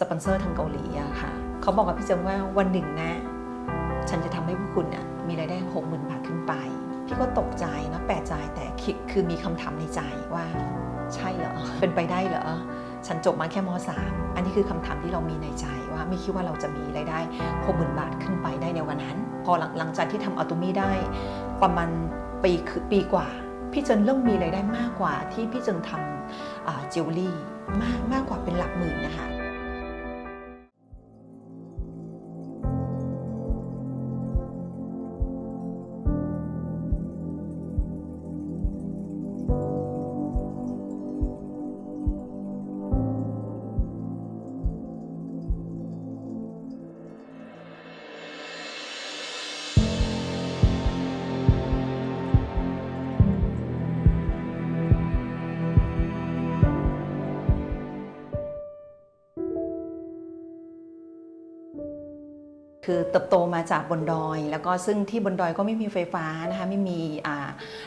สปอนเซอร์ทางเกาหลีอะค่ะเขาบอกกับพี่เจิงว่าวันหนึ่งนะ ฉันจะทำให้พวกคุณอะมีรายได้หกหมื่นบาทขึ้นไป พี่ก็ตกใจนะแปลกใจแต่คิดคือมีคำถามในใจว่า ใช่เหรอเป็นไปได้เหรอฉันจบมาแค่ม .3 อันนี้คือคำถามที่เรามีในใจว่าไม่คิดว่าเราจะมีรายได้หกหมื่นบาทขึ้นไปได้ในวันนั้น พอหลังจากที่ทำอัตโตมีได้ ประมาณปีคือปีกว่า พี่เจินเริ่มมีรายได้มากกว่าที่พี่เจินทำจิวเวลรี่มากมากกว่าเป็นหลักหมื่นนะคะ คือเติบโตมาจากบนดอย แล้วก็ซึ่งที่บนดอยก็ไม่มีไฟฟ้านะคะไม่มี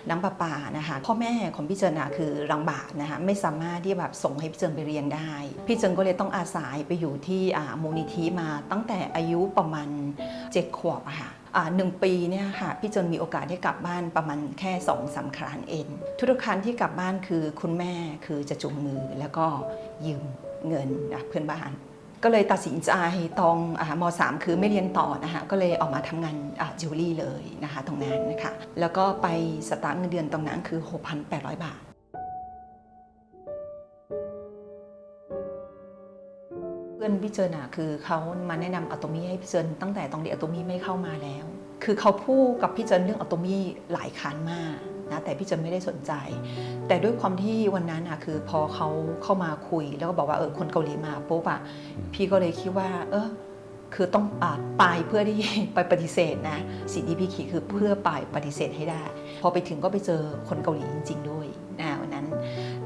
น้ำประปานะคะพ่อแม่ของพี่เจินคือรังบาทนะคะไม่สามารถที่แบบส่งให้พี่เจินไปเรียนได้ พี่เจินก็เลยต้องอาศัยไปอยู่ที่มูลนิธิมาตั้งแต่อายุประมาณ7ขวบค่ะหนึ่งปีเนี่ยค่ะพี่เจินมีโอกาสได้กลับบ้านประมาณแค่สองสามครั้งเองทุกครั้งที่กลับบ้านคือคุณแม่คือจะจูงมือแล้วก็ยืมเงินเพื่อนบ้าน ก็เลยตัดสินใจตองอมสามคือไม่เรียนต่อนะคะก็เลยออกมาทำงานจิวเวลรี่เลยนะคะตรงนั้นนะคะแล้วก็ไปสตาร์ทเงินเดือนตรงนั้นคือ 6,800 บาทเพื่อนพี่เจอน่ะคือเขามาแนะนำอะโตมี่ให้พี่เจนตั้งแต่ตรงเรียนอะโตมี่ไม่เข้ามาแล้ว คือเขาพูดกับพี่เจนเรื่องอะโตมี่หลายครั้งมาก นะ แต่พี่เจะไม่ได้สนใจ แต่ด้วยความที่วันนั้นอะคือพอเขาเข้ามาคุย แล้วก็บอกว่าเออคนเกาหลีมาปุ๊บอะพี่ก็เลยคิดว่า เออคือต้องอาไปเพื่อที่ไปปฏิเสธนะสิ่งที่พี่ขี่คือเพื่อไปปฏิเสธให้ได้ พอไปถึงก็ไปเจอคนเกาหลีจริง ๆ ด้วยนะวันนั้น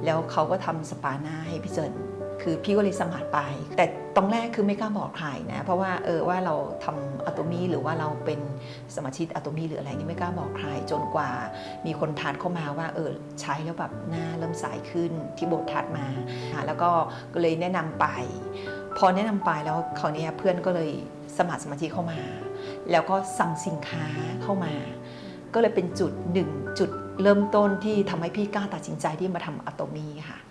แล้วเขาก็ทำสปาหน้าให้พี่เจน คือพี่ก็เลยสมัครไป แต่ตรงแรกคือไม่กล้าบอกใครนะ เพราะว่าเออว่าเราทำอะโตมีหรือว่าเราเป็นสมาชิกอะโตมีหรืออะไรนี่ไม่กล้าบอกใคร จนกว่ามีคนทักเข้ามาว่าเออใช้แล้วแบบหน้าเริ่มใสขึ้นที่โบสทัดมาอะแล้วก็ก็เลยแนะนำไป พอแนะนำไปแล้วคราวเนี้ยเพื่อนก็เลยสมัครสมาชิกเข้ามา แล้วก็สั่งสินค้าเข้ามา ก็เลยเป็นจุดหนึ่งจุดเริ่มต้นที่ทำให้พี่กล้าตัดสินใจที่มาทำอะโตมีค่ะ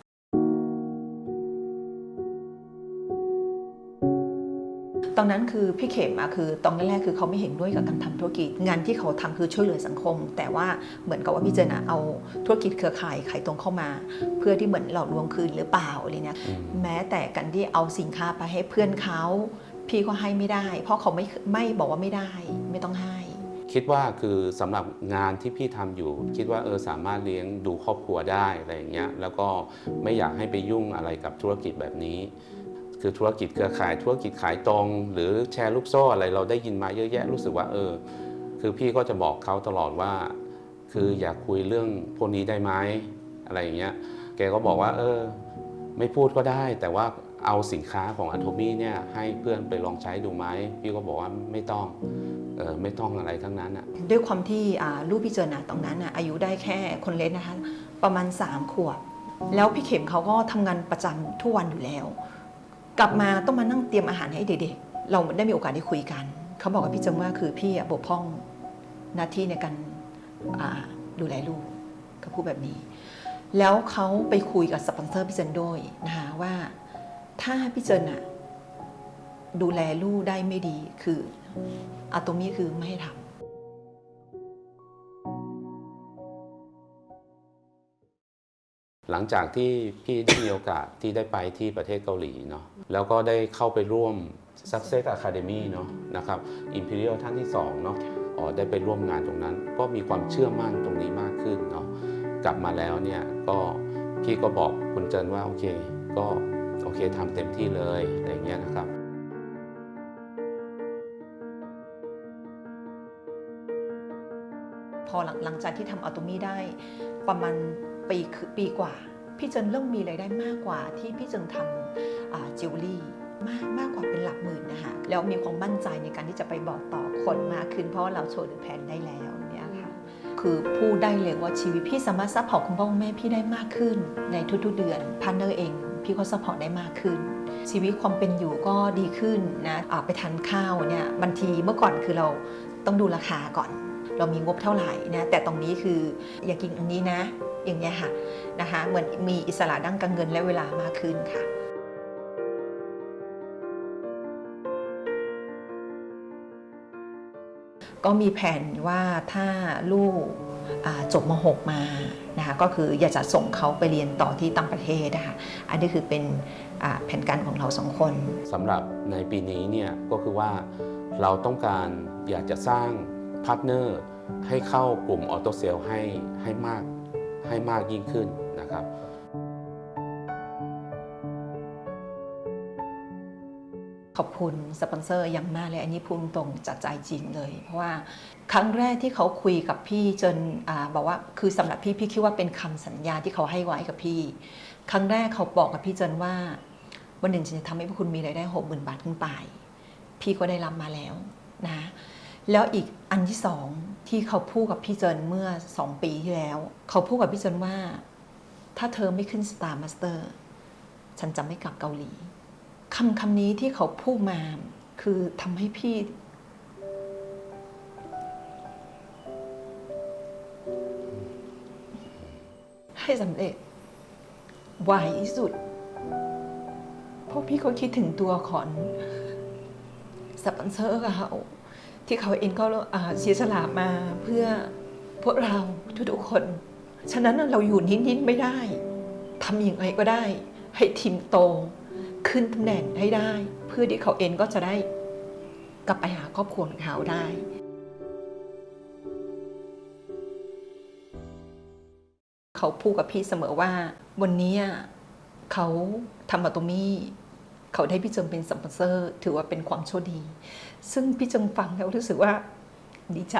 ตอนนั้นคือพี่เข็มอะคือตอนแรกๆคือเขาไม่เห็นด้วยกับการทำธุรกิจ งานที่เขาทำคือช่วยเหลือสังคม แต่ว่าเหมือนกับว่าพี่เจนอะเอาธุรกิจเครือข่ายขายตรงเข้ามา เพื่อที่เหมือนหลอกลวงคืนหรือเปล่าอะไรเนี่ยอืมแม้แต่การที่เอาสินค้าไปให้เพื่อนเขาพี่ก็ให้ไม่ได้ เพราะเขาไม่ไม่บอกว่าไม่ได้ไม่ต้องให้ คิดว่าคือสำหรับงานที่พี่ทำอยู่ คิดว่าเออสามารถเลี้ยงดูครอบครัวได้อะไรอย่างเงี้ยแล้วก็ไม่อยากให้ไปยุ่งอะไรกับธุรกิจแบบนี้ คือธุรกิจเครือข่ายธุรกิจขายตรง หรือแชร์ลูกโซ่อะไรเราได้ยินมาเยอะแยะรู้สึกว่าเออ คือพี่ก็จะบอกเขาตลอดว่า คืออยากคุยเรื่องพวกนี้ได้ไหมอะไรอย่างเงี้ยแกก็บอกว่า เออ ไม่พูดก็ได้ แต่ว่าเอาสินค้าของอัโทมี่เนี่ยให้เพื่อนไปลองใช้ดูไหมพี่ก็บอกว่าไม่ต้องเออไม่ต้องอะไรทั้งนั้นอะด้วยความที่ลูกพี่เจนอะตรงนั้นอะอายุได้แค่คนเล็กนะคะ ประมาณ 3 ขวบ แล้วพี่เข็มเขาก็ทำงานประจำทุกวันอยู่แล้ว กลับมาต้องมานั่งเตรียมอาหารให้เด็กๆ เราได้มีโอกาสได้คุยกัน เขาบอกกับพี่เจงว่าคือพี่อบกพร่องหน้าที่ในการดูแลลูกเขาพูดแบบนี้ แล้วเขาไปคุยกับสปอนเซอร์พี่เจนด้วยนะคะว่าถ้าพี่เจนอะดูแลลูกได้ไม่ดีคืออะตรงนี้คือไม่ให้ทำ หลังจากที่พี่ได้มีโอกาสที่ได้ไปที่ประเทศเกาหลีเนาะแล้วก็ได้เข้าไปร่วม Success Academy เนาะนะครับ Imperial ท่านที่2เนาะอ๋อได้ไปร่วมงานตรงนั้น ก็มีความเชื่อมั่นตรงนี้มากขึ้นเนาะกลับมาแล้วเนี่ยก็พี่ก็บอกคุณเจินว่าโอเคก็โอเคทำเต็มที่เลยอะไรเงี้ยนะครับพอหลังจากที่ทำอัลโตมีได้ประมาณ ปีคือปีกว่า พี่เจินเริ่มมีรายได้มากกว่าที่พี่เจินทำจิวเวลรี่มากมากกว่าเป็นหลักหมื่นนะคะแล้วมีความมั่นใจในการที่จะไปบอกต่อคนมากขึ้นเพราะเราโชว์หรือแผนได้แล้วเนี่ยค่ะคือพูดได้เลยว่าชีวิตพี่สามารถซัพพอร์ตคุณพ่อคุณแม่พี่ได้มากขึ้น ในทุกๆเดือนพันเนอร์เอง พี่ก็ซัพพอร์ตได้มากขึ้น ชีวิตความเป็นอยู่ก็ดีขึ้นนะไปทานข้าวเนี่ยบางทีเมื่อก่อนคือเราต้องดูราคาก่อน เรามีงบเท่าไหร่นะแต่ตรงนี้คืออย่ากินอันนี้นะ อย่างเงี้ยค่ะนะคะเหมือนมีอิสระด้านการเงินและเวลามากขึ้นค่ะก็มีแผนว่าถ้าลูกจบม .6 มานะคะก็คืออยากจะส่งเขาไปเรียนต่อที่ต่างประเทศนะคะอันนี้คือเป็นแผนการของเราสองคนสำหรับในปีนี้เนี่ยก็คือว่าเราต้องการอยากจะสร้าง พาร์ทเนอร์ให้เข้ากลุ่มออโตเซลให้ให้มากให้มากยิ่งขึ้นนะครับขอบคุณสปอนเซอร์อย่างมากเลย อันนี้พูดตรงจากใจจริงเลย เพราะว่าครั้งแรกที่เขาคุยกับพี่จนอบอกว่าคือสำหรับพี่พี่คิดว่าเป็นคำสัญญาที่เขาให้ไว้กับพี่ ครั้งแรกเขาบอกกับพี่เจนว่า วันหนึ่งฉันจะทำให้พวกคุณมีรายได้หกหมื่นบาทขึ้นไป พี่ก็ได้รับมาแล้วนะ แล้วอีกอันที่สองที่เขาพูดกับพี่เจนเมื่อสองปีที่แล้ว เขาพูดกับพี่เจนว่า ถ้าเธอไม่ขึ้นสตาร์มาสเตอร์ฉันจะไม่กลับเกาหลีคำคำนี้ที่เขาพูดมาคือทำให้พี่ ให้สำเร็จไวที่สุด เพราะพี่ก็คิดถึงตัวของสปอนเซอร์เขา ที่เขาเองก็อ่าเสียสละมาเพื่อพวกเราทุกๆคน ฉะนั้นเราอยู่นิ่งๆไม่ได้ทำอย่างไรก็ได้ ให้ทีมโต ขึ้นตำแหน่งให้ได้ เพื่อที่เขาเองก็จะได้กลับไปหาครอบครัวของเขาได้เขาพูดกับพี่เสมอว่า วันนี้เขาทำมาตรงนี้ เขาได้พี่เจิงเป็นสปอนเซอร์ ถือว่าเป็นความโชคดี ซึ่งพี่เจิงฟังแล้วรู้สึกว่าดีใจ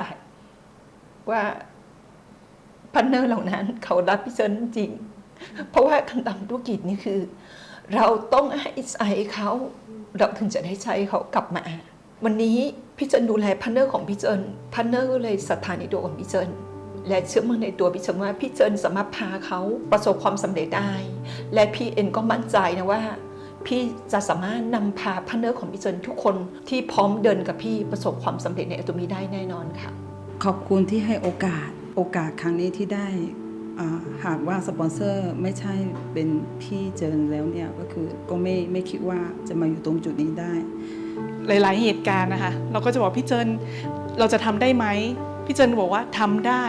ว่าพันเนอร์เหล่านั้นเขารับพี่เจิงจริง เพราะว่าการทำธุรกิจนี่คือ เราต้องให้ใจเขาเราถึงจะได้ใช้เขากลับมา วันนี้พี่เจินดูแลพันเนอร์ของพี่เจินพันเนอร์ก็เลยศรัทธาในตัวของพี่เจินและเชื่อมั่นในตัวพี่เจินว่าพี่เจินสามารถพาเขาประสบความสำเร็จได้ และพี่เอ็นก็มั่นใจนะว่า พี่จะสามารถนำพาพันเนอร์ของพี่เจินทุกคนที่พร้อมเดินกับพี่ประสบความสำเร็จในตัวนี้ได้แน่นอนค่ะ ขอบคุณที่ให้โอกาสโอกาสครั้งนี้ที่ได้อ่าหากว่าสปอนเซอร์ไม่ใช่เป็นพี่เจินแล้วเนี่ยก็คือก็ไม่ไม่คิดว่าจะมาอยู่ตรงจุดนี้ได้ หลาย ๆ เหตุการณ์นะคะ เราก็จะบอกพี่เจินเราจะทำได้ไหมพี่เจินบอกว่าทำได้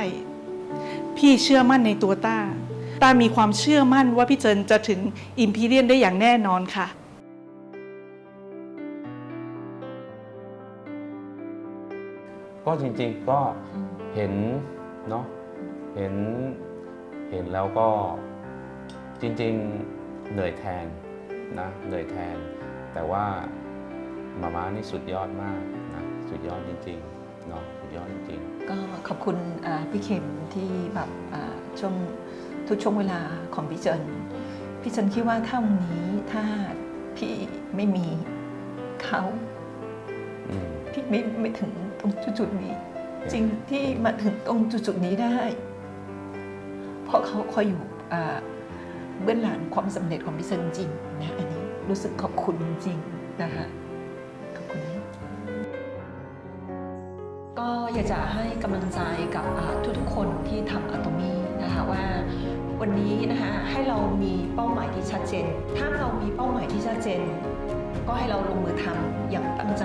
พี่เชื่อมั่นในตัวต้า ต้ามีความเชื่อมั่นว่าพี่เจินจะถึงอิมพีเรียนได้อย่างแน่นอนค่ะก็จริงๆก็เห็นเนาะเห็นเห็นแล้วก็จริงๆเหนื่อยแทนนะเหนื่อยแทน แต่ว่ามาม่านี่สุดยอดมากนะสุดยอดจริง ๆ เนาะสุดยอดจริงๆก็ขอบคุณอ่าพี่เข็มที่แบบอ่าช่วงทุกช่วงเวลาของพี่เจินพี่เจินคิดว่าถ้าวันนี้ถ้าพี่ไม่มีเขาอืมพี่ไม่ไม่ถึงตรงจุดๆนี้ จริงที่มาถึงตรงจุดๆนี้ได้ เพราะเขาคอยอยู่อ่าเบื้องหลังความสำเร็จของพี่เจินจริงนะอันนี้รู้สึกขอบคุณจริงนะคะ ก็อยากจะให้กำลังใจกับทุกๆคนที่ทำอะตอมี่นะคะว่าวันนี้นะคะให้เรามีเป้าหมายที่ชัดเจน ถ้าเรามีเป้าหมายที่ชัดเจน ก็ให้เราลงมือทำอย่างตั้งใจ